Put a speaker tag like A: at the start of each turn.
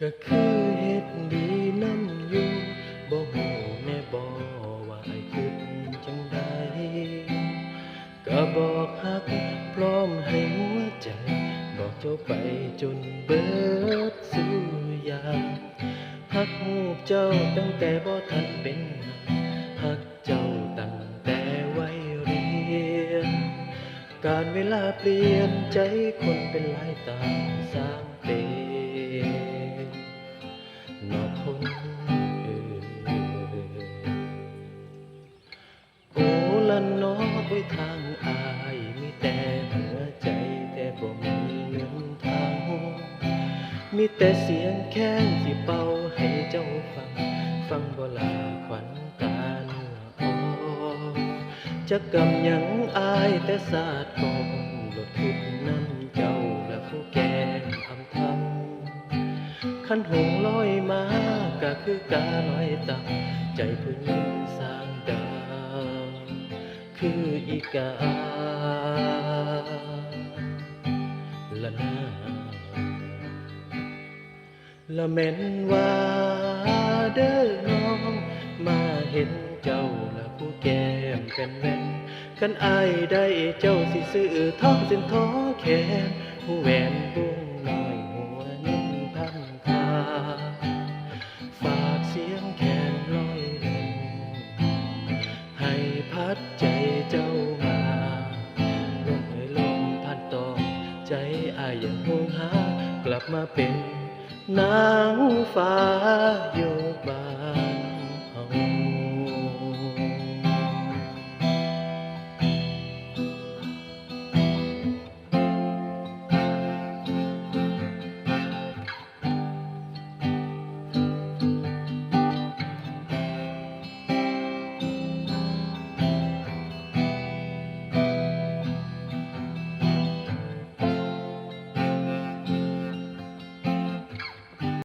A: ก็คือเฮ็ดดีน้ำอยู่บ่ฮู้แน่บ่ว่าไอ้คิดจังใดก็บอกฮักพร้อมให้หัวใจ บอกเจ้าไปจนเบิดสุยาฮักฮูบเจ้าตั้งแต่บ่ทันเป็นฮักเจ้าตั้งแต่วัยเรียน การเวลาเปลี่ยนใจคนเป็นหลายตาสร้างเป็น มีแต่เสียงแค้นที่เป่าให้เจ้าฟัง ฟังบ่ลาขวัญตาเนื้ออ่อนจะกำยังอายแต่ศาสตร์กอนหลดทุกน้ำเจ้าและผู้แก่อำทำขันหงลอยมาก็คือกาลอยต่ำใจผู้หญิงสร้างดาวคืออีกา ละแม่นว่าเด้อน้อง มาเห็นเจ้าละผู้แก้มเป็นแว่นกันอายได้เจ้าสิซื้อทองสินทอแขนหูแหวนบุ้งน้อยหัวนิ่มพันคาฝากเสียงแคนลอยลงให้พัดใจเจ้ามาลมให้ลมพันต่อใจอายยังห่วงหากลับมาเป็น นางฟ้าอยู่บ้าน